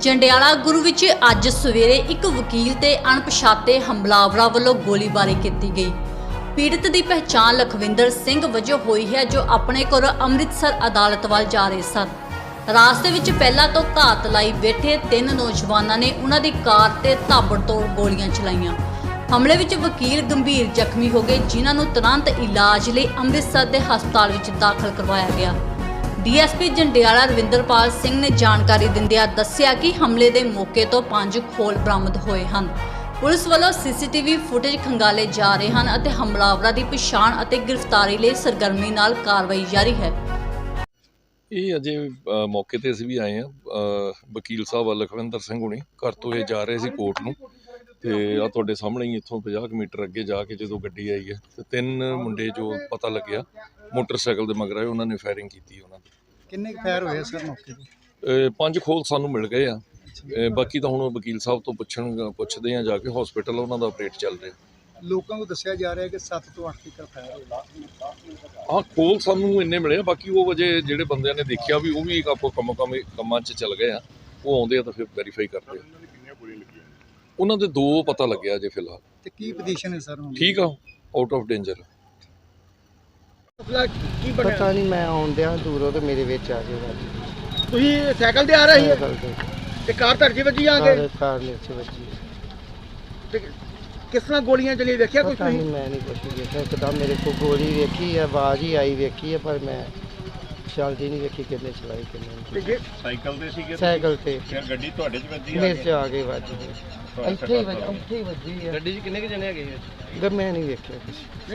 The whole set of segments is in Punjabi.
ਜੰਡਿਆਲਾ ਗੁਰੂ ਵਿੱਚ ਅੱਜ ਸਵੇਰੇ ਇੱਕ ਵਕੀਲ ਤੇ ਅਣਪਛਾਤੇ ਹਮਲਾਵਰਾਂ ਵੱਲੋਂ ਗੋਲੀਬਾਰੀ ਕੀਤੀ ਗਈ। ਪੀੜਤ ਦੀ ਪਹਿਚਾਣ ਲਖਵਿੰਦਰ ਸਿੰਘ ਵਜੋਂ ਹੋਈ ਹੈ, ਜੋ ਆਪਣੇ ਘਰੋਂ ਅੰਮ੍ਰਿਤਸਰ ਅਦਾਲਤ ਵੱਲ ਜਾ ਰਹੇ ਸਨ। ਰਾਸਤੇ ਵਿੱਚ ਪਹਿਲਾਂ ਤੋਂ ਘਾਤ ਲਾਈ ਬੈਠੇ ਤਿੰਨ ਨੌਜਵਾਨਾਂ ਨੇ ਉਹਨਾਂ ਦੀ ਕਾਰ ਤੇ ਤਾਬੜਤੋੜ ਗੋਲੀਆਂ ਚਲਾਈਆਂ। ਹਮਲੇ ਵਿੱਚ ਵਕੀਲ ਗੰਭੀਰ ਜ਼ਖਮੀ ਹੋ ਗਏ, ਜਿਨ੍ਹਾਂ ਨੂੰ ਤੁਰੰਤ ਇਲਾਜ ਲਈ ਅੰਮ੍ਰਿਤਸਰ ਦੇ ਹਸਪਤਾਲ ਵਿੱਚ ਦਾਖਲ ਕਰਵਾਇਆ ਗਿਆ। ਡੀਐਸਪੀ ਜੰਡਿਆਲਾ ਰਵਿੰਦਰਪਾਲ ਸਿੰਘ ਨੇ ਜਾਣਕਾਰੀ ਦਿੰਦਿਆਂ ਦੱਸਿਆ ਕਿ ਹਮਲੇ ਦੇ ਮੌਕੇ ਤੋਂ ਪੰਜ ਖੋਲ ਬਰਾਮਦ ਹੋਏ ਹਨ। ਪੁਲਿਸ ਵੱਲੋਂ ਸੀਸੀਟੀਵੀ ਫੁਟੇਜ ਖੰਗਾਲੇ ਜਾ ਰਹੇ ਹਨ ਅਤੇ ਹਮਲਾਵਰਾਂ ਦੀ ਪਛਾਣ ਅਤੇ ਗ੍ਰਿਫਤਾਰੀ ਲਈ ਸਰਗਰਮੀ ਨਾਲ ਕਾਰਵਾਈ ਜਾਰੀ ਹੈ। ਇਹ ਅਜੇ ਅ, ਮੌਕੇ ਤੇ ਅਸੀਂ ਵੀ ਆਏ ਆ ਵਕੀਲ ਸਾਹਿਬ ਲਖਵਿੰਦਰ ਸਿੰਘ ਹੁਣੀ ਘਰ ਤੋਂ ਇਹ ਜਾ ਰਹੇ ਸੀ ਕੋਰਟ ਨੂੰ। ਤੇ ਆ ਤੁਹਾਡੇ ਸਾਹਮਣੇ ਹੀ ਇੱਥੋਂ 50 ਕੁ ਮੀਟਰ ਅੱਗੇ ਜਾ ਕੇ ਜਦੋਂ ਗੱਡੀ ਆਈ ਹੈ ਤੇ ਤਿੰਨ ਮੁੰਡੇ ਜੋ ਪਤਾ ਲੱਗਿਆ ਮੋਟਰਸਾਈਕਲ ਦੇ ਮਗਰ ਆਏ ਉਹਨਾਂ ਨੇ ਫਾਇਰਿੰਗ ਕੀਤੀ ਉਹਨਾਂ ਦੇ। ਕਿੰਨੇ ਕੁ ਫਾਇਰ ਹੋਏ ਸਰ ਮੌਕੇ ਤੇ? ਪੰਜ ਖੋਲ ਸਾਨੂੰ ਮਿਲ ਗਏ ਆ। ਬਾਕੀ ਤਾਂ ਹੁਣ ਵਕੀਲ ਸਾਹਿਬ ਤੋਂ ਪੁੱਛਣ ਪੁੱਛਦੇ ਆ ਜਾ ਕੇ ਹਸਪੀਟਲ ਉਹਨਾਂ ਦਾ ਆਪਰੇਟ ਚੱਲ ਰਿਹਾ। ਲੋਕਾਂ ਨੂੰ ਦੱਸਿਆ ਜਾ ਰਿਹਾ ਕਿ 7 ਤੋਂ 8 ਤੱਕ ਫਾਇਰ ਹੋਏ। ਹਾਂ ਖੋਲ ਸਾਨੂੰ ਇੰਨੇ ਮਿਲੇ ਆ ਬਾਕੀ ਉਹ ਵਜੇ ਜਿਹੜੇ ਬੰਦਿਆਂ ਨੇ ਦੇਖਿਆ ਵੀ ਉਹ ਵੀ ਆਪੋ ਕੰਮ ਕੰਮ ਕੰਮਾਂ 'ਚ ਚੱਲ ਗਏ ਆ ਉਹ ਆਉਂਦੇ ਆ ਤਾਂ ਫਿਰ ਵੈਰੀਫਾਈ ਕਰਦੇ ਆ। ਉਹਨਾਂ ਦੇ ਦੋ ਪਤਾ ਲੱਗਿਆ ਜੇ ਫਿਲਹਾਲ। ਤੇ ਕੀ ਪੋਜੀਸ਼ਨ ਹੈ ਸਰ ਹੁਣ? ਠੀਕ ਆ ਆਊਟ ਆਫ ਡੇਂਜਰ ਕੀ ਪਤਾ ਨਹੀਂ ਮੈਂ ਆਉਂਦਿਆਂ ਦੂਰੋਂ ਤੇ ਮੇਰੇ ਵਿੱਚ ਆ ਜਾਏਗਾ ਤੁਸੀਂ ਸਾਈਕਲ ਤੇ ਆ ਰਹੇ ਸਾਈਕਲ ਤੇ। ਕਾਰ ਧਰਜੀ ਵੱਜੀ ਆ ਕਾਰ ਕਾਰ ਵਿੱਚ ਵੱਜੀ। ਤੇ ਕਿਸ ਤਰ੍ਹਾਂ ਗੋਲੀਆਂ ਚਲੀ ਵੇਖਿਆ ਕੁਝ ਨਹੀਂ ਮੈਂ ਨਹੀਂ ਵੀ ਵੇਖਿਆ। ਇੱਕਦਮ ਮੇਰੇ ਕੋਲ ਗੋਲੀ ਵੇਖੀ ਆਵਾਜ਼ ਹੀ ਆਈ ਵੇਖੀ ਹੈ ਪਰ ਮੈਂ ਚੱਲਦੀ ਨਹੀਂ ਵੇਖੀ ਕਿੰਨੇ ਚਲਾਈ ਕਿੰਨੇ ਨਹੀਂ ਤੇ ਜੇ ਸਾਈਕਲ ਤੇ ਸੀਗੇ ਸਾਈਕਲ ਤੇ। ਫਿਰ ਗੱਡੀ ਤੁਹਾਡੇ 'ਚ ਵੱਜੀ ਆ ਮੇਰੇ ਕੇ? ਚ ਆ ਕੇ ਵੱਜ ਗਈ। ਇੱਥੇ ਹੀ ਵੱਜ ਇੱਥੇ ਹੀ ਵੱਜੀ ਹੈ ਗੱਡੀ 'ਚ ਕਿੰਨੇ ਕੁ ਜਣੇ ਹੈਗੇ ਗ ਮੈਂ ਨਹੀਂ ਵੇਖਿਆ ਕੁਛ।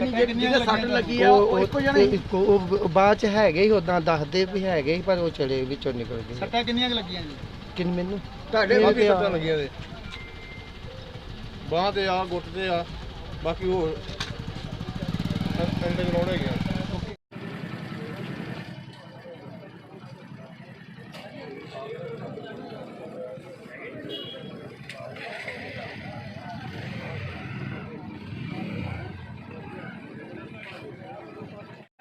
ਜਿਹੜੀ ਜਿਹਦੇ ਸੱਟ ਲੱਗੀ ਆ ਉਹ ਇੱਕੋ ਜਣਾ ਇੱਕੋ ਉਹ ਉਹ ਬਾਅਦ ਚ ਹੈਗੇ ਹੀ ਉਦਾਂ ਦੱਸਦੇ ਵੀ ਹੈਗੇ ਹੀ ਪਰ ਉਹ ਚਲੇ ਵਿੱਚੋਂ ਨਿਕਲ ਗਏ। ਸੱਟਾਂ ਕਿੰਨੀਆਂ ਕੁ ਲੱਗੀਆਂ ਜੀ? ਕਿੰਨ ਮੈਨੂੰ? ਤੁਹਾਡੇ ਮੇਰੇ ਵੀ ਤੇ ਸੱਟਾਂ ਆ- ਲੱਗੀਆਂ ਦੇ ਬਾਹ ਤੇ ਆ ਗੁੱਟ ਤੇ ਆ ਬਾਕੀ ਹੋਰ। ਐਂਡ ਗਰਾਉਂਡ ਹੈਗੇ